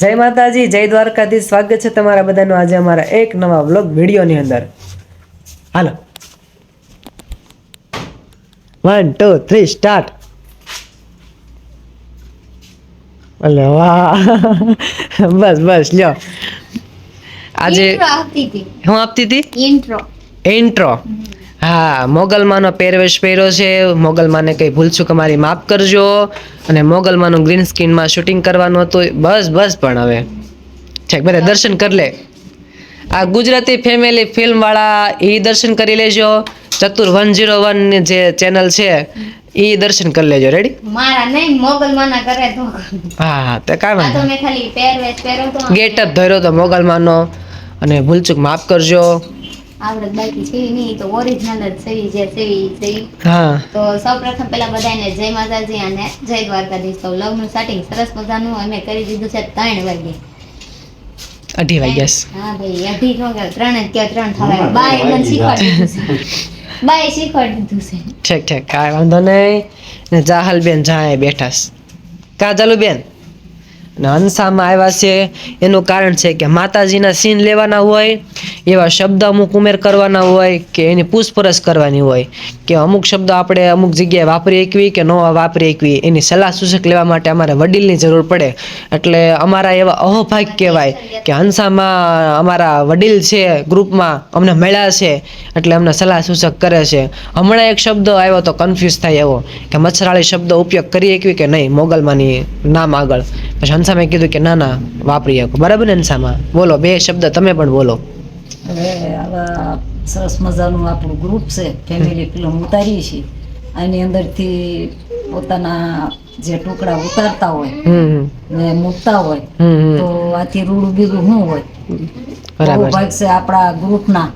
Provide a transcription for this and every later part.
જય માતાજી જય દ્વારકાથી સ્વાગત છે તમારા બધાનું આજે અમારા એક નવા વ્લોગ વિડીયોની અંદર. Hello. One two three start અલે વાહ. બસ બસ લ્યો. આજે હું આપતી હતી? ઇન્ટ્રો ઇન્ટ્રો હા મોગલમાનો પહેરવેશ પહેર્યો છે. મોગલમાને કંઈ ભૂલચૂક અમારી માફ કરજો. અને મોગલમાનું ગ્રીન સ્ક્રીનમાં શૂટિંગ કરવાનું હતું. બસ બસ પણ હવે. ઠીક બધા દર્શન કરી લે. આ ગુજરાતી ફેમિલી ફિલ્મવાળા એ દર્શન કરી લેજો. ચતુર વન ઝીરો વન જે ચેનલ છે એ દર્શન કરી લેજો. રેડી મારા નહીં મોગલ માના કરે તો. હા હા તે કાંઈ વાંધો મેં ખાલી પહેરવેશ પહેર્યો તો. ગેટઅપ ધર્યો તો મોગલમાનો. અને ભૂલચૂક માફ કરજો. આવડત બાકી છે નહીં તો ઓરિજિનલ જ સેવી જે સેવી છે. હા. તો સૌપ્રથમ પેલા બધાને જય માતાજી અને જય દ્વારકાધીશ. તો લવનું સ્ટાર્ટિંગ સરસ મજાનું અમે કરી દીધું છે ત્રણ વાગે. અઢી વાગ્યાસ હા ભાઈ અઢી નો ત્રણ જ કે ત્રણ થવાય. બાય મને શીખવાડી દીધું. છે. બાય શીખવાડી દીધું છે. ઠીક ઠીક. કાંઈ વાંધો નહીં. ને જાહલ બેન જાય બેઠાસ કા ચાલુ બેન ને હંસામાં આવ્યા છે, એનું કારણ છે કે માતાજીના સીન લેવાના હોય, એવા શબ્દ અમુક ઉમેર કરવાના હોય કે એની પૂછપરછ કરવાની હોય, કે અમુક શબ્દો આપણે અમુક જગ્યાએ વાપરી શકવી કે ન વાપરી શકવી, એની સલાહ સૂચક લેવા માટે અમારે વડીલની જરૂર પડે. એટલે અમારા એવા અહોભાગ કહેવાય કે હંસામાં અમારા વડીલ છે, ગ્રુપમાં અમને મળ્યા છે, એટલે અમને સલાહ સૂચક કરે છે. હમણાં એક શબ્દ આવ્યો તો કન્ફ્યુઝ થાય એવો, કે મચ્છરાળી શબ્દ ઉપયોગ કરી શકવી કે નહીં, મોગલમાંની નામ આગળ. પછી હંસામાં કીધું કે ના ના વાપરી શકો બરાબર ને બોલો બે શબ્દ તમે પણ બોલો. હવે આવા સરસ મજાનું આપણું ગ્રુપ છે ફેમિલી ફિલ્મ ઉતારીએ છીએ. આની અંદરથી પોતાના જે ટુકડા ઉતારતા હોય ને મૂકતા હોય તો આથી રૂડું બીજું શું હોય? બરાબર બહુ ભાગ છે આપણા ગ્રુપના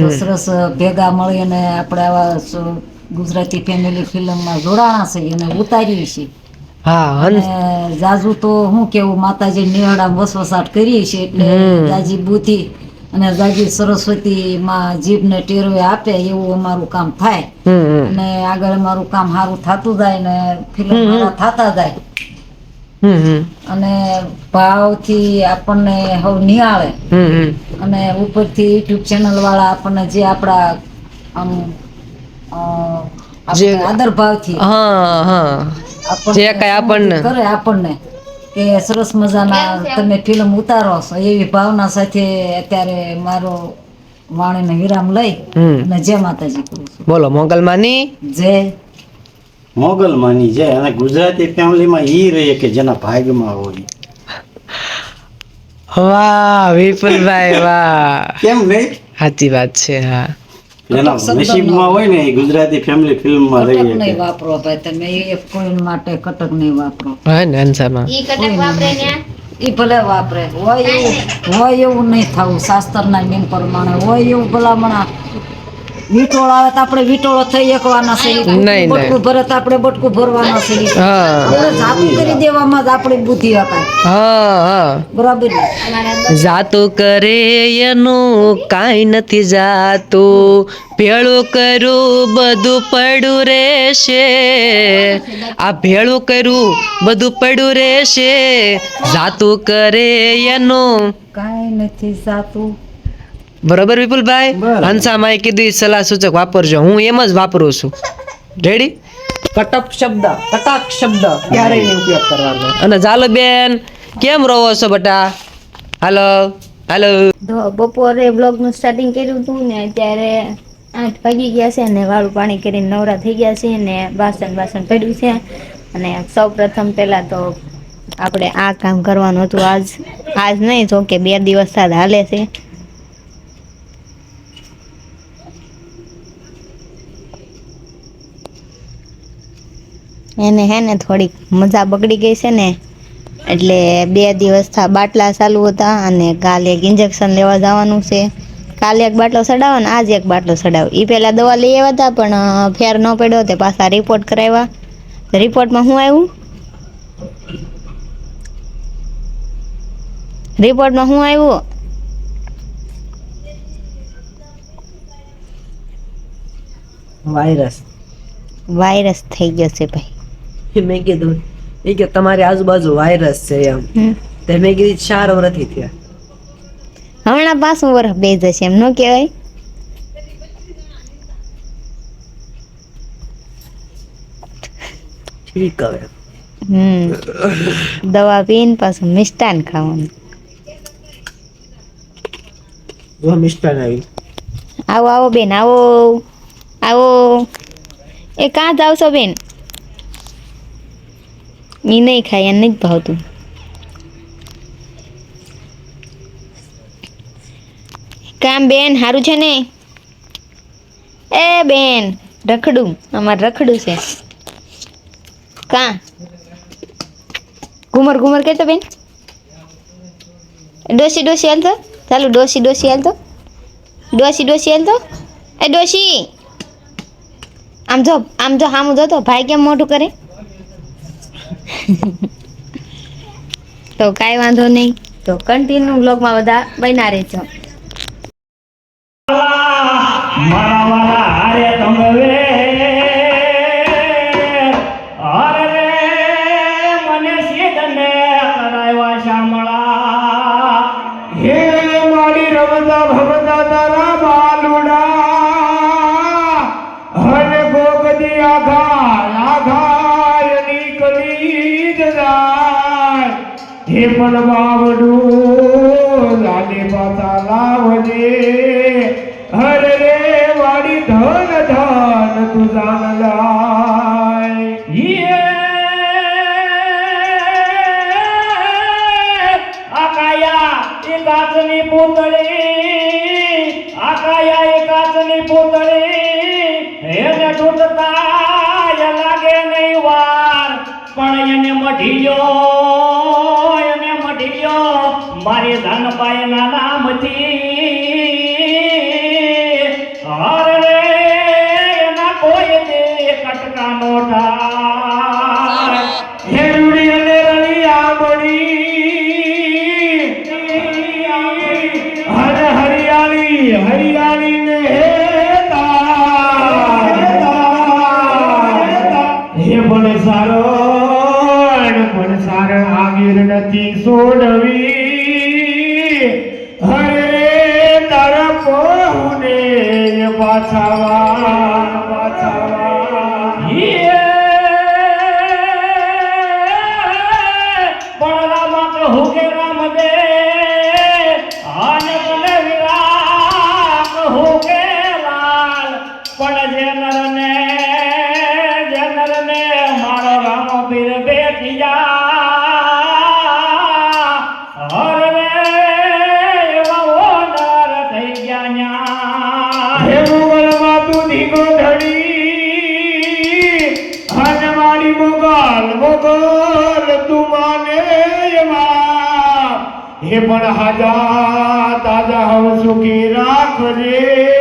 તો સરસ ભેગા મળીને આપણે આવા ગુજરાતી ફેમિલી ફિલ્મમાં જોડાણા છે એને ઉતારીએ છીએ. હા જાજુ તો હું કેવું માતાજી નિહળા વસવસાટ કરીએ છીએ એટલે. જાજી બુદ્ધિ અને જાજી સરસ્વતી માં જીભને ટેરવે આપે એવું અમારું કામ થાય. અને આગળ અમારું કામ સારું થતું જાય ને ફિલ્મ. થતા જાય. અને ભાવથી આપણને હવે નિહાળે. અને ઉપરથી યુટ્યુબ ચેનલ વાળા આપણને જે આપણા આમ આદર ભાવથી હા હા. જે કઈ આપણને- કરે આપણને કે સરસ મજાના તમે ફિલ્મ ઉતારો છો એવી ભાવના સાથે અત્યારે મારો વાણીને વિરામ લઈ અને જય માતાજી કરું છું. બોલો મોગલમાની જય. મોગલ માની જય. અને ગુજરાતી ફેમિલીમાં ઈ રહે કે જેના ભાગમાં હોય. વાહ વિપુલભાઈ વાહ. કેમ નહીં? સાચી વાત છે હા. જેના નસીબમાં હોય ને એ ગુજરાતી ફેમિલી ફિલ્મમાં રહી રહી નહીં વાપરો ભાઈ તમે એ કોઈ માટે કટક નહીં વાપરો. હા ને હંસામાં ઈ કટક વાપરે ને એ ભલે વાપરે. હોય એવું હોય એવું નહીં થવું. શાસ્ત્રના નિયમ પ્રમાણે. હોય એવું ભલામણા. વીટોળ આવે તો આપણે વીટોળો થઈ એકવાના છે. બટકું ભરે તો આપણે બટકું ભરવાના છે. હા. જાતું કરી દેવામાં જ આપણી બુદ્ધિ હતા. હા હા. બરાબર જાતું કરે એનું કાંઈ નથી જાતું. ભેળું કરું બધું પડું રહેશે. આ ભેળું કરું બધું પડું રહેશે. જાતું કરે એનું કાંઈ નથી જાતું. બરોબર વિપુલભાઈ. હંસામાએ કીધું સલાહ સૂચક વાપરજો. હું એમ જ વાપરું છું. રેડી કટક શબ્દ કટાક શબ્દ ક્યારેય નહીં ઉપયોગ કરવાનો. અને ચાલો બેન કેમ રહો છો બટા? હાલો હાલો. બપોરે બ્લોગનું સ્ટાર્ટિંગ કર્યું હતું ને અત્યારે આઠ વાગી ગયા છે ને વાળું પાણી કરીને નવરા થઈ ગયા છે ને બાસણ બાસણ પડ્યું છે. અને સૌ પ્રથમ પહેલાં તો આપણે આ કામ કરવાનું હતું. આજ આજ નહીં જો કે બે દિવસ સાદ હાલે છે. એને હે ને થોડીક મજા બગડી ગઈ છે ને એટલે બે દિવસ થા બાટલા ચાલુ હતા અને કાલે એક ઇન્જેક્શન લેવા જવાનું છે. કાલે એક બાટલો ચડાવો ને આજે એક બાટલો ચડાવો. એ પહેલાં દવા લઈ આવ્યા હતા પણ ફેર ન પડ્યો તે પાછા રિપોર્ટ કરાવ્યા. રિપોર્ટમાં શું આવ્યું? રિપોર્ટમાં શું આવ્યું? વાયરસ વાયરસ થઈ ગયો છે ભાઈ. મેં કીધું એ કે તમારી આજુબાજુ વાયરસ છે એમ. તે મેં કીધી ચાર વર્ષથી થયા. હમણાં પાછું વરસ બે જશે એમ ન કહેવાય? ઠીક હવે. હમ. દવા પીને પાછું મિષ્ટાન ખાવાનું. જો મિષ્ટાન આવી. આવો આવો બેન આવો. આવો. એ કાં જ આવશો બેન? ઈ નહીં ખાય એને નથી ભાવતું કામ બેન સારું છે ને એ બેન રખડું અમાર રખડું છે કા ઘુમર ઘુમર કહેતો બેન ડોસી ડોસી હાલતો ચાલુ ડોસી ડોસી હાલતો ડોસી ડોસી હાલતો એ ડોસી આમ જો આમ જો આમ જો તો ભાઈ કેમ મોટું કરે તો કાંઈ વાંધો નહીં. તો કન્ટિન્યુ બ્લોગમાં બધા બન્યા રહેજો. મારા વાલા હારે તમવે હારે હે પણ બાવડું લાગે પાતા લાવજે હરે રે વાડી ધન ધન તું જાન લાય આકાયા એ કાચની ધનબાઈના નામથી હર રે એના કોઈ દે કટકાનો ઠાર હેરુડી અને રળિયા મળી હર હરિયાળી હરિયાળી ને હે પણ સારો પણ સાર આગીર નથી છોડવી હરે તારા પહોને પાછાવા પાછાવા હનવાડી મોગલ મોગલ તું માને એવા હે પણ હાજા તાજા હવ સુખી રાખજે.